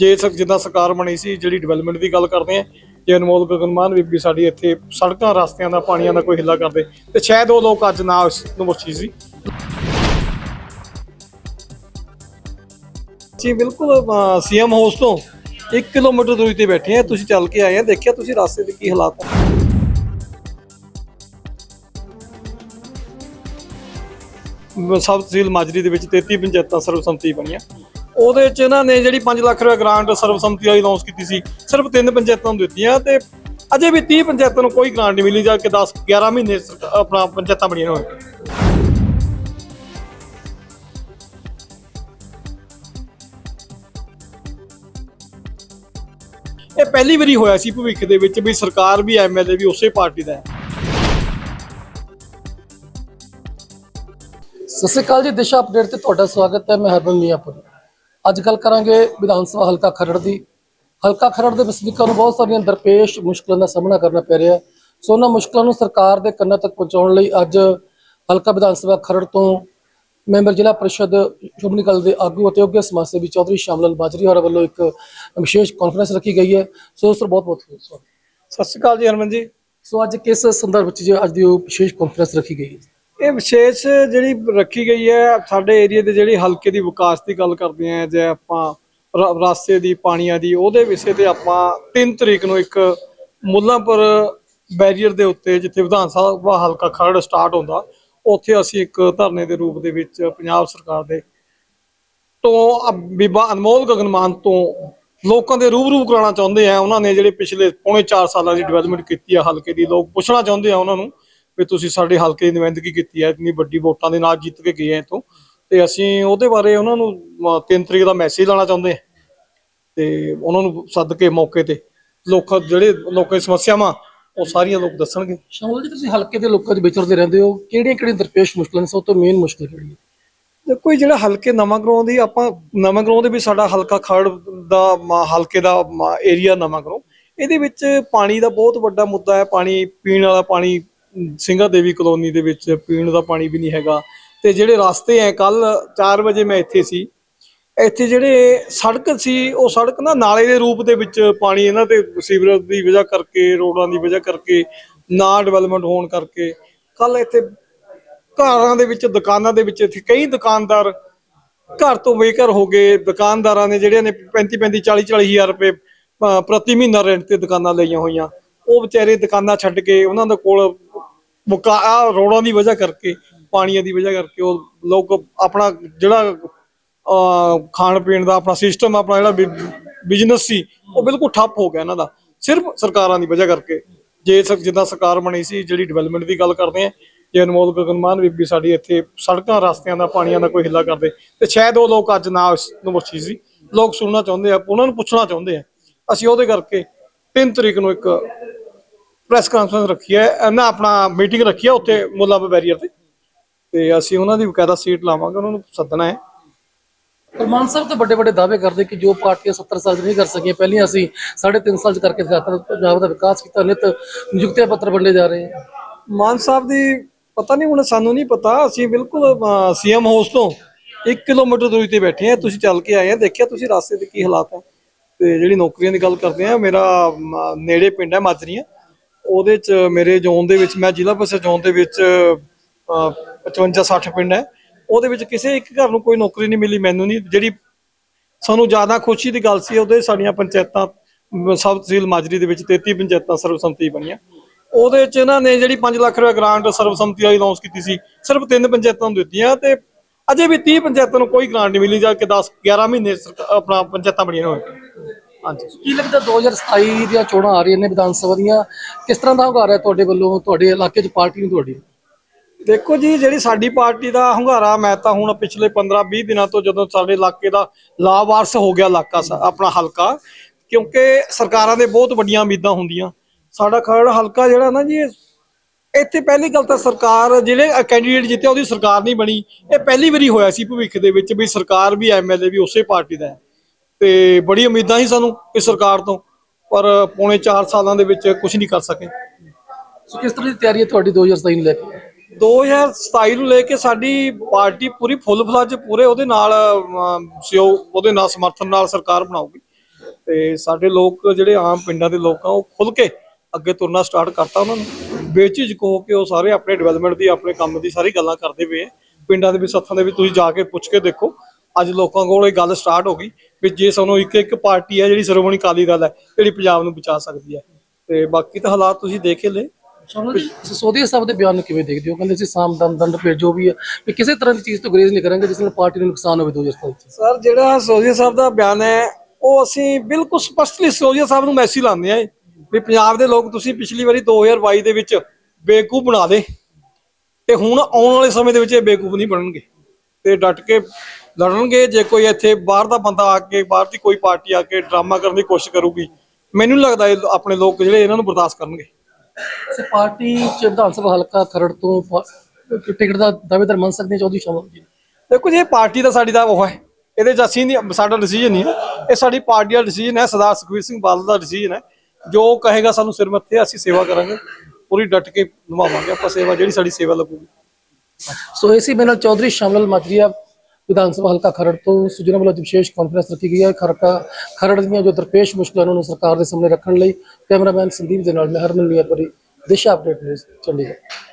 ਜੇ ਸਕ ਜਿੱਦਾਂ ਸਰਕਾਰ ਬਣੀ ਸੀ, ਜਿਹੜੀ ਡਿਵੈਲਪਮੈਂਟ ਦੀ ਗੱਲ ਕਰਦੇ ਆ, ਜੇ ਅਨਮੋਲ ਗਗਨਮਾਨ ਬੀਬੀ ਸਾਡੀ ਇੱਥੇ ਸੜਕਾਂ, ਰਸਤਿਆਂ ਦਾ, ਪਾਣੀਆਂ ਦਾ ਕੋਈ ਹਿੱਲਾ ਕਰਦੇ, ਤੇ ਸ਼ਾਇਦ ਉਹ ਲੋਕ ਅੱਜ ਨਾ ਇਸ ਨੂੰ ਮੁੱਛੀ ਸੀ। ਜੀ, ਬਿਲਕੁਲ ਸੀਐਮ ਹਾਊਸ ਤੋਂ 1 ਕਿਲੋਮੀਟਰ ਦੂਰੀ ਤੇ ਬੈਠੇ ਆ, ਤੁਸੀਂ ਚੱਲ ਕੇ ਆਏ ਆ, ਦੇਖਿਆ ਤੁਸੀਂ ਰਸਤੇ ਦੇ ਕੀ ਹਾਲਾਤ ਆ? ਸਬ ਤਹਿਸੀਲ ਮਾਜਰੀ ਦੇ ਵਿੱਚ 33 ਪੰਚਾਇਤਾਂ ਸਰਵਸੰਮਤੀ ਬਣੀਆਂ। ਉਹਦੇ ਚ ਇਹਨਾਂ ਨੇ ਜਿਹੜੀ 5 ਲੱਖ ਰੁਪਏ ਗ੍ਰਾਂਟ ਸਰਵਸੰਮਤੀ ਵਾਲੀ ਅਨਾਉਂਸ ਕੀਤੀ ਸੀ, ਸਿਰਫ ਤਿੰਨ ਪੰਚਾਇਤਾਂ ਨੂੰ ਦਿੱਤੀਆਂ ਤੇ ਅਜੇ ਵੀ 30 ਪੰਚਾਇਤਾਂ ਨੂੰ ਕੋਈ ਗ੍ਰਾਂਟ ਨਹੀਂ ਮਿਲੀ ਜਾ ਕੇ 10 11 ਮਹੀਨੇ ਆਪਣਾ ਪੰਚਾਇਤਾਂ ਬਣੀਆਂ ਹੋਣ ਇਹ ਪਹਿਲੀ ਵਾਰੀ ਹੋਇਆ ਸੀ ਭਵਿੱਖ ਦੇ ਵਿੱਚ ਵੀ ਸਰਕਾਰ ਵੀ ਐਮਐਲਏ ਵੀ ਉਸੇ ਪਾਰਟੀ ਦਾ ਹੈ। ਸਤਿ ਸ਼੍ਰੀ ਅਕਾਲ ਜੀ, ਦਿਸ਼ਾ ਅਪਡੇਟ ਤੇ ਤੁਹਾਡਾ ਸਵਾਗਤ ਹੈ, ਮੈਂ ਹਰਮਨ ਮੀਆਂਪੁਰ। ਅੱਜ ਗੱਲ ਕਰਾਂਗੇ ਵਿਧਾਨ ਸਭਾ ਹਲਕਾ ਖਰੜ ਦੀ। ਹਲਕਾ ਖਰੜ ਦੇ ਵਸਨੀਕਾਂ ਨੂੰ ਬਹੁਤ ਸਾਰੀਆਂ ਦਰਪੇਸ਼ ਮੁਸ਼ਕਲਾਂ ਦਾ ਸਾਹਮਣਾ ਕਰਨਾ ਪੈ ਰਿਹਾ। ਸੋ ਉਹਨਾਂ ਮੁਸ਼ਕਲਾਂ ਨੂੰ ਸਰਕਾਰ ਦੇ ਕੰਨਾਂ ਤੱਕ ਪਹੁੰਚਾਉਣ ਲਈ ਅੱਜ ਹਲਕਾ ਵਿਧਾਨ ਸਭਾ ਖਰੜ ਤੋਂ ਮੈਂਬਰ ਜ਼ਿਲ੍ਹਾ ਪ੍ਰੀਸ਼ਦ ਸ਼੍ਰੋਮਣੀ ਅਕਾਲੀ ਦੇ ਆਗੂ ਅਤੇ ਯੋਗਿਆ ਸਮਾਜ ਸੇਵੀ ਚੌਧਰੀ ਸ਼ਾਮਲਨ ਬਾਜਰੀ ਹੋਰਾਂ ਵੱਲੋਂ ਇੱਕ ਵਿਸ਼ੇਸ਼ ਕਾਨਫਰੰਸ ਰੱਖੀ ਗਈ ਹੈ। ਸੋ ਤੋਂ ਬਹੁਤ ਬਹੁਤ ਸਵਾਗਤ। ਸਤਿ ਸ਼੍ਰੀ ਅਕਾਲ ਜੀ ਹਰਮਨ ਜੀ। ਸੋ ਅੱਜ ਕਿਸ ਸੰਦਰਭ ਵਿੱਚ ਜੋ ਅੱਜ ਦੀ ਉਹ ਵਿਸ਼ੇਸ਼ ਕਾਨਫਰੰਸ ਰੱਖੀ ਗਈ ਹੈ? ਇਹ ਵਿਸ਼ੇਸ਼ ਜਿਹੜੀ ਰੱਖੀ ਗਈ ਹੈ, ਸਾਡੇ ਏਰੀਆ ਦੇ ਜਿਹੜੀ ਹਲਕੇ ਦੀ ਵਿਕਾਸ ਦੀ ਗੱਲ ਕਰਦੇ ਆ ਜੇ ਆਪਾਂ ਰ- ਰਾਸਤੇ ਦੀ, ਪਾਣੀਆਂ ਦੀ, ਉਹਦੇ ਵਿਸ਼ੇ ਤੇ ਆਪਾਂ 3 ਤਰੀਕ ਨੂੰ ਇੱਕ ਮੁੱਲਾਂਪੁਰ ਬੈਰੀਅਰ ਦੇ ਉੱਤੇ ਜਿੱਥੇ ਵਿਧਾਨ ਸਭਾ ਹਲਕਾ ਖਰੜ ਸਟਾਰਟ ਹੁੰਦਾ, ਉੱਥੇ ਅਸੀਂ ਇੱਕ ਧਰਨੇ ਦੇ ਰੂਪ ਦੇ ਵਿੱਚ ਪੰਜਾਬ ਸਰਕਾਰ ਦੇ ਤੋਂ ਬੀਬਾ ਅਨਮੋਲ ਗਗਨਮਾਨ ਤੋਂ ਲੋਕਾਂ ਦੇ ਰੂਬਰੂ ਕਰਾਉਣਾ ਚਾਹੁੰਦੇ ਆ, ਉਹਨਾਂ ਨੇ ਜਿਹੜੇ ਪਿਛਲੇ ਪੌਣੇ 4 ਸਾਲਾਂ ਦੀ ਡਿਵੈਲਪਮੈਂਟ ਕੀਤੀ ਆ ਹਲਕੇ ਦੀ, ਲੋਕ ਪੁੱਛਣਾ ਚਾਹੁੰਦੇ ਆ ਉਹਨਾਂ ਨੂੰ ਵੀ ਤੁਸੀਂ ਸਾਡੇ ਹਲਕੇ ਦੀ ਨੁਮਾਇੰਦਗੀ ਕੀਤੀ ਹੈ ਇੰਨੀ ਵੱਡੀ ਵੋਟਾਂ ਦੇ ਨਾਲ ਜਿੱਤ ਕੇ ਗਏ ਆ ਇੱਥੋਂ ਤੇ ਅਸੀਂ ਉਹਦੇ ਬਾਰੇ ਉਹਨਾਂ ਨੂੰ 3 ਤਰੀਕ ਦਾ ਮੈਸੇਜ ਲਾਣਾ ਚਾਹੁੰਦੇ ਆ ਤੇ ਉਹਨਾਂ ਨੂੰ ਸੱਦ ਕੇ ਮੌਕੇ ਤੇ ਲੋਕ ਜਿਹੜੇ ਲੋਕਾਂ ਦੀ ਸਮੱਸਿਆਵਾਂ ਉਹ ਸਾਰੀਆਂ ਲੋਕ ਦੱਸਣਗੇ। ਸ਼ਾਮਲ ਜੀ ਤੁਸੀਂ ਹਲਕੇ ਦੇ ਲੋਕਾਂ 'ਚ ਵਿਚਰਦੇ ਰਹਿੰਦੇ ਹੋ। ਕਿਹੜੀਆਂ ਕਿਹੜੀਆਂ ਦਰਪੇਸ਼ ਮੁਸ਼ਕਲਾਂ ਨੇ? ਸਭ ਤੋਂ ਮੇਨ ਮੁਸ਼ਕਲ ਕਿਹੜੀ ਹੈ? ਦੇਖੋ ਜਿਹੜਾ ਹਲਕੇ ਨਵਾਂ ਗਰਾਉਂ ਦੀ ਆਪਾਂ ਨਵਾਂ ਗਰਾਉਂ ਦੇ ਵੀ ਸਾਡਾ ਹਲਕਾ ਖੜ ਦਾ ਹਲਕੇ ਦਾ ਏਰੀਆ ਨਵਾਂ ਗਰਾਉਂ ਇਹਦੇ ਵਿੱਚ ਪਾਣੀ ਦਾ ਬਹੁਤ ਵੱਡਾ ਮੁੱਦਾ ਹੈ। ਪਾਣੀ ਪੀਣ ਵਾਲਾ ਪਾਣੀ ਸਿੰਘਾ ਦੇਵੀ ਕਲੋਨੀ ਦੇ ਵਿੱਚ ਪੀਣ ਦਾ ਪਾਣੀ ਵੀ ਨਹੀਂ ਹੈਗਾ। ਤੇ ਜਿਹੜੇ ਰਸਤੇ ਐ ਕੱਲ 4 ਵਜੇ ਮੈਂ ਇੱਥੇ ਸੀ। ਇੱਥੇ ਜਿਹੜੇ ਸੜਕ ਸੀ, ਉਹ ਸੜਕ ਨਾ ਨਾਲੇ ਦੇ ਰੂਪ ਦੇ ਵਿੱਚ ਪਾਣੀ ਇਹਨਾਂ ਤੇ ਸੀਵਰੇਜ ਦੀ ਵਜ੍ਹਾ ਕਰਕੇ, ਰੋਡਾਂ ਦੀ ਵਜ੍ਹਾ ਕਰਕੇ, ਨਾ ਡਿਵੈਲਪਮੈਂਟ ਹੋਣ ਕਰਕੇ। ਕੱਲ ਇੱਥੇ ਘਰਾਂ ਦੇ ਵਿੱਚ, ਦੁਕਾਨਾਂ ਦੇ ਵਿੱਚ ਇੱਥੇ ਕਈ ਦੁਕਾਨਦਾਰ ਘਰ ਤੋਂ ਬੇਘਰ ਹੋ ਗਏ। ਦੁਕਾਨਦਾਰਾਂ ਨੇ ਜਿਹੜਿਆਂ ਨੇ 35 35 40 40 ਹਜ਼ਾਰ ਰੁਪਏ ਪ੍ਰਤੀ ਮਹੀਨਾ ਰੈਂਟ ਤੇ ਦੁਕਾਨਾਂ ਲਈਆਂ ਹੋਈਆਂ। ਉਹ ਵਿਚਾਰੇ ਦੁਕਾਨਾਂ ਛੱਡ ਕੇ ਉਹਨਾਂ ਦੇ ਕੋਲ ਮੁਕਾ ਆਹ ਰੋਡਾਂ ਦੀ ਵਜ੍ਹਾ ਕਰਕੇ ਪਾਣੀਆਂ ਦੀ ਵਜ੍ਹਾ ਕਰਕੇ ਉਹ ਲੋਕ ਆਪਣਾ ਜਿਹੜਾ ਅ, ਖਾਣ ਪੀਣ ਦਾ ਆਪਣਾ ਸਿਸਟਮ ਆਪਣਾ ਜਿਹੜਾ ਬਿਜ਼ਨਸ ਸੀ ਉਹ ਬਿਲਕੁਲ ਠੱਪ ਹੋ ਗਿਆ ਇਹਨਾਂ ਦਾ। ਸਿਰਫ ਸਰਕਾਰਾਂ ਦੀ ਵਜ੍ਹਾ ਕਰਕੇ। ਜੇ ਸਕ ਜਿੱਦਾਂ ਸਰਕਾਰ ਬਣੀ ਸੀ ਜਿਹੜੀ ਡਿਵੈਲਪਮੈਂਟ ਦੀ ਗੱਲ ਕਰਦੇ ਆ ਜੇ ਅਨਮੋਲ ਗਗਨਮਾਨ ਬੀਬੀ ਸਾਡੀ ਇੱਥੇ ਸੜਕਾਂ ਰਸਤਿਆਂ ਦਾ ਪਾਣੀਆਂ ਦਾ ਕੋਈ ਹਿੱਲਾ ਕਰਦੇ ਤੇ ਸ਼ਾਇਦ ਉਹ ਲੋਕ ਅੱਜ ਨਾ ਇਸ ਨੂੰ ਸੀ। ਲੋਕ ਸੁਣਨਾ ਚਾਹੁੰਦੇ ਆ ਉਹਨਾਂ ਨੂੰ ਪੁੱਛਣਾ ਚਾਹੁੰਦੇ ਆ। ਅਸੀਂ ਉਹਦੇ ਕਰਕੇ 3 ਤਰੀਕ ਨੂੰ ਇੱਕ ਪ੍ਰੈਸ ਕਾਨਫਰੰਸ ਰੱਖੀ ਹੈ ਨਾ ਆਪਣਾ ਮੀਟਿੰਗ ਰੱਖੀ ਹੈ ਉੱਥੇ ਮੁੱਲਾ ਬੈਰੀਅਰ ਤੇ। ਤੇ ਅਸੀਂ ਉਹਨਾਂ ਦੀ ਬਕਾਇਦਾ ਸੀਟ ਲਾਵਾਂਗੇ ਉਹਨਾਂ ਨੂੰ ਸੱਦਣਾ ਹੈ। ਪਰ ਮਾਨ ਸਾਹਿਬ ਤਾਂ ਵੱਡੇ ਵੱਡੇ ਦਾਅਵੇ ਕਰਦੇ ਕਿ ਜੋ ਪਾਰਟੀਆਂ 70 ਸਾਲ 'ਚ ਨਹੀਂ ਕਰ ਸਕੀਆਂ ਪਹਿਲੀਆਂ ਅਸੀਂ 3.5 ਸਾਲ 'ਚ ਕਰਕੇ ਦਿਖਾਤਾ ਪੰਜਾਬ ਦਾ ਵਿਕਾਸ ਕੀਤਾ ਨਿਤ ਨਿਯੁਕਤੀਆਂ ਪੱਤਰ ਵੰਡੇ ਜਾ ਰਹੇ ਮਾਨ ਸਾਹਿਬ ਦੀ ਪਤਾ ਨਹੀਂ ਹੁਣ ਸਾਨੂੰ ਨਹੀਂ ਪਤਾ ਅਸੀਂ ਬਿਲਕੁਲ ਸੀਐਮ ਹਾਊਸ ਤੋਂ 1 ਕਿਲੋਮੀਟਰ ਦੂਰੀ ਤੇ ਬੈਠੇ ਆ ਤੁਸੀਂ ਚੱਲ ਕੇ ਆਏ ਆ ਦੇਖਿਆ ਤੁਸੀਂ ਰਸਤੇ ਦੇ ਕੀ ਹਾਲਾਤ ਹੈ। ਤੇ ਜਿਹੜੀ ਨੌਕਰੀਆਂ ਦੀ ਗੱਲ ਕਰਦੇ ਆ ਮੇਰਾ ਨੇੜੇ ਪਿੰਡ ਹੈ ਮਾਜਰੀਆਂ ਉਹਦੇ ਚ ਮੇਰੇ ਜ਼ੋਨ ਦੇ ਵਿੱਚ ਮੈਂ ਜ਼ਿਲ੍ਹਾ ਪਰਿਸ਼ਦ ਜ਼ੋਨ ਦੇ ਵਿੱਚ 55 60 ਪਿੰਡ ਹੈ। ਉਹਦੇ ਵਿੱਚ ਕਿਸੇ ਇੱਕ ਘਰ ਨੂੰ ਕੋਈ ਨੌਕਰੀ ਨਹੀਂ ਮਿਲੀ ਮੈਨੂੰ ਨਹੀਂ। ਜਿਹੜੀ ਸਾਨੂੰ ਜ਼ਿਆਦਾ ਖੁਸ਼ੀ ਦੀ ਗੱਲ ਸੀ ਉਹਦੇ ਸਾਡੀਆਂ ਪੰਚਾਇਤਾਂ ਅਮ, ਸਬ ਤਹਿਸੀਲ ਮਾਜਰੀ ਦੇ ਵਿੱਚ 33 ਪੰਚਾਇਤਾਂ ਸਰਵਸੰਮਤੀ ਬਣੀਆਂ। ਉਹਦੇ ਚ ਇਹਨਾਂ ਨੇ ਜਿਹੜੀ 5 ਲੱਖ ਰੁਪਏ ਗ੍ਰਾਂਟ ਸਰਵਸੰਮਤੀ ਵਾਲੀ ਅਨਾਉਂਸ ਕੀਤੀ ਸੀ ਸਿਰਫ ਤਿੰਨ ਪੰਚਾਇਤਾਂ ਨੂੰ ਦਿੱਤੀਆਂ ਤੇ ਅਜੇ ਵੀ 30 ਪੰਚਾਇਤਾਂ ਨੂੰ ਕੋਈ ਗ੍ਰਾਂਟ ਨਹੀਂ ਮਿਲੀ ਜਾ ਕੇ 10 11 ਮਹੀਨੇ ਆਪਣਾ ਪੰਚਾਇਤਾਂ ਬਣੀਆਂ ਹੋਈਆਂ। ਹਾਂਜੀ। ਕੀ ਲੱਗਦਾ 2027 ਦੀਆਂ ਚੋਣਾਂ ਆ ਰਹੀਆਂ ਨੇ ਵਿਧਾਨ ਸਭਾ ਦੀਆਂ? ਕਿਸ ਤਰ੍ਹਾਂ ਦਾ ਹੁੰਗਾਰਾ ਹੈ ਤੁਹਾਡੇ ਵੱਲੋਂ? ਤੁਹਾਡੇ ਇਲਾਕੇ 'ਚ ਪਾਰਟੀ ਨੂੰ ਤੁਹਾਡੀ। ਦੇਖੋ ਜੀ, ਜਿਹੜੀ ਸਾਡੀ ਪਾਰਟੀ ਦਾ ਹੰਗਾਰਾ, ਮੈਂ ਤਾਂ ਹੁਣ ਪਿਛਲੇ 15-20 ਦਿਨਾਂ ਤੋਂ ਜਦੋਂ ਸਾਡੇ ਇਲਾਕੇ ਦਾ ਲਾਵਾਰਸ ਹੋ ਗਿਆ ਇਲਾਕਾ ਆਪਣਾ ਹਲਕਾ, ਕਿਉਂਕਿ ਸਰਕਾਰਾਂ ਦੇ ਬਹੁਤ ਵੱਡੀਆਂ ਉਮੀਦਾਂ ਹੁੰਦੀਆਂ। ਸਾਡਾ ਖਰੜ ਹਲਕਾ ਜਿਹੜਾ ਨਾ ਜੀ, ਇੱਥੇ ਪਹਿਲੀ ਗੱਲ ਤਾਂ ਸਰਕਾਰ, ਜਿਹੜੇ ਕੈਂਡੀਡੇਟ ਜਿੱਤੇ ਉਹਦੀ ਸਰਕਾਰ ਨਹੀਂ ਬਣੀ। ਇਹ ਪਹਿਲੀ ਵਾਰੀ ਹੋਇਆ ਸੀ ਭਵਿੱਖ ਦੇ ਵਿੱਚ ਵੀ ਸਰਕਾਰ ਵੀ ਐਮਐਲਏ ਵੀ ਉਸੇ ਪਾਰਟੀ ਦਾ ਹੈ। ਤੇ ਬੜੀ ਉਮੀਦਾਂ ਸੀ ਸਾਨੂੰ ਇਸ ਸਰਕਾਰ ਤੋਂ ਪਰ ਪੌਣੇ 4 ਸਾਲਾਂ ਦੇ ਵਿੱਚ ਕੁਝ ਨਹੀਂ ਕਰ ਸਕੇ। ਸੋ ਕਿਸ ਤਰ੍ਹਾਂ ਦੀ ਤਿਆਰੀ ਹੈ ਤੁਹਾਡੀ 2027 ਨੂੰ ਲੈ ਕੇ? 2027 ਨੂੰ ਲੈ ਕੇ ਸਾਡੀ ਪਾਰਟੀ ਪੂਰੀ ਫੁੱਲ ਫਲੱਜ ਪੂਰੇ ਉਹਦੇ ਨਾਲ ਸਹਿਯੋਗ ਉਹਦੇ ਨਾਲ ਸਮਰਥਨ ਨਾਲ ਸਰਕਾਰ ਬਣਾਉਗੀ ਤੇ ਸਾਡੇ ਲੋਕ ਜਿਹੜੇ ਆਮ ਪਿੰਡਾਂ ਦੇ ਲੋਕ ਆ ਉਹ ਖੁੱਲ ਕੇ ਅੱਗੇ ਤੁਰਨਾ ਸਟਾਰਟ ਕਰਤਾ ਉਹਨਾਂ ਨੂੰ। ਬੇਝਿਜਕ ਹੋ ਕੇ ਉਹ ਸਾਰੇ ਆਪਣੇ ਡਿਵੈਲਪਮੈਂਟ ਦੀ ਆਪਣੇ ਕੰਮ ਦੀ ਸਾਰੀ ਗੱਲਾਂ ਕਰਦੇ ਪਏ ਪਿੰਡਾਂ ਦੇ ਵਿੱਚ ਸੱਥਾਂ ਦੇ ਵਿੱਚ ਤੁਸੀਂ ਜਾ ਕੇ ਪੁੱਛ ਕੇ ਦੇਖੋ। ਅੱਜ ਲੋਕਾਂ ਕੋਲ ਇਹ ਗੱਲ ਸਟਾਰਟ ਹੋ ਗਈ ਵੀ ਜੇ ਸਾਨੂੰ ਇੱਕ ਇੱਕ ਪਾਰਟੀ ਹੈ ਜਿਹੜੀ ਸ਼੍ਰੋਮਣੀ ਅਕਾਲੀ ਦਲ ਹੈ ਜਿਹੜੀ ਪੰਜਾਬ ਨੂੰ ਬਚਾ ਸਕਦੀ ਹੈ। ਤੇ ਬਾਕੀ ਤਾਂ ਹਾਲਾਤ ਤੁਸੀਂ ਦੇਖ ਹੀ ਲਏ ਸੋਧੀਆ ਸਾਹਿਬ ਦੇ ਬਿਆਨ ਕਿਵੇਂ ਦੇਖਦੇ ਹੋ? ਕਹਿੰਦੇ ਸੀ ਸਾਮ ਦਮ ਦੰਡ ਪੇੜ ਜੋ ਵੀ ਹੈ। ਵੀ ਕਿਸੇ ਤਰ੍ਹਾਂ ਦੀ ਚੀਜ਼ ਤੋਂ ਗਰੇਜ਼ ਨਹੀਂ ਕਰਾਂਗੇ ਜਿਸ ਨਾਲ ਪਾਰਟੀ ਨੂੰ ਨੁਕਸਾਨ ਹੋਵੇ 2027 ਚ। ਸਰ ਜਿਹੜਾ ਸੋਜੀਆ ਸਾਹਿਬ ਦਾ ਬਿਆਨ ਹੈ ਉਹ ਅਸੀਂ ਬਿਲਕੁਲ ਸਪਸ਼ਟਲੀ ਸੋਜੀਆ ਸਾਹਿਬ ਨੂੰ ਮੈਸੇਜ ਲਾਉਂਦੇ ਆ ਵੀ ਪੰਜਾਬ ਦੇ ਲੋਕ ਤੁਸੀਂ ਪਿਛਲੀ ਵਾਰੀ 2022 ਦੇ ਵਿੱਚ ਬੇਵਕੂਫ ਬਣਾ ਦੇ। ਤੇ ਹੁਣ ਆਉਣ ਵਾਲੇ ਸਮੇਂ ਦੇ ਵਿੱਚ ਇਹ ਬੇਵਕੂਫ ਨਹੀਂ ਬਣਨਗੇ। ਤੇ ਡਟ ਕੇ ਲੜਨਗੇ ਜੇ ਕੋਈ ਇੱਥੇ ਬਾਹਰ ਦਾ ਬੰਦਾ ਆ ਕੇ ਬਾਹਰ ਦੀ ਕੋਈ ਪਾਰਟੀ ਆ ਕੇ ਡਰਾਮਾ ਕਰਨ ਦੀ ਕੋਸ਼ਿਸ਼ ਕਰੂਗੀ ਮੈਨੂੰ ਲੱਗਦਾ ਇਹ ਆਪਣੇ ਲੋਕ ਜਿਹੜੇ ਇਹਨਾਂ ਨੂੰ ਬਰਦਾਸ਼ਤ ਕਰਨਗੇ। ਸੇ ਪਾਰਟੀ ਚ ਵਿਧਾਨ ਸਭਾ ਹਲਕਾ ਖਰੜ ਤੋਂ ਟਿਕਟ ਦਾ ਦਾਅਵੇਦਾਰ ਮੰਨ ਸਕਦੇ ਚੌਧਰੀ ਸ਼ਾਮਲ ਜੀ? ਦੇਖੋ ਜੀ ਇਹ ਪਾਰਟੀ ਦਾ ਸਾਡੀ ਦਾ ਉਹ ਹੈ। ਇਹਦੇ ਚ ਅਸੀਂ ਨਹੀਂ ਸਾਡਾ ਡਿਸੀਜਨ ਨਹੀਂ ਹੈ। ਇਹ ਸਾਡੀ ਪਾਰਟੀ ਦਾ ਡਿਸੀਜਨ ਹੈ ਸਰਦਾਰ ਸੁਖਬੀਰ ਸਿੰਘ ਬਾਦਲ ਦਾ ਡਿਸੀਜਨ ਹੈ। ਜੋ ਕਹੇਗਾ ਸਾਨੂੰ ਸਿਰ ਮੱਥੇ ਅਸੀਂ ਸੇਵਾ ਕਰਾਂਗੇ। ਪੂਰੀ ਡਟ ਕੇ ਨਿਭਾਵਾਂਗੇ ਆਪਾਂ ਸੇਵਾ ਜਿਹੜੀ ਸਾਡੀ ਸੇਵਾ ਲੱਗੂਗੀ। ਸੋ ਇਸੀ ਮੇਰੇ ਨਾਲ ਚੌਧਰੀ ਸ਼ਾਮਲ ਮਾਜਰੀਆ ਵਿਧਾਨ ਸਭਾ ਹਲਕਾ ਖਰੜ ਤੋਂ ਸੁਜਨਾ ਵੱਲੋਂ ਅੱਜ ਵਿਸ਼ੇਸ਼ ਕਾਨਫਰੰਸ ਰੱਖੀ ਗਈ ਹੈ। ਖਰਕਾ ਖਰੜ ਦੀਆਂ ਜੋ ਦਰਪੇਸ਼ ਮੁਸ਼ਕਲਾਂ ਨੂੰ ਸਰਕਾਰ ਦੇ ਸਾਹਮਣੇ ਰੱਖਣ ਲਈ ਕੈਮਰਾਮੈਨ ਸੰਦੀਪ ਦੇ ਨਾਲ ਮੈਂ ਹਰਮਨ ਮੀਆਂਪੁਰੀ ਦਿਸ਼ਾ ਅਪਡੇਟ ਨਿਊਜ਼ ਚੰਡੀਗੜ੍ਹ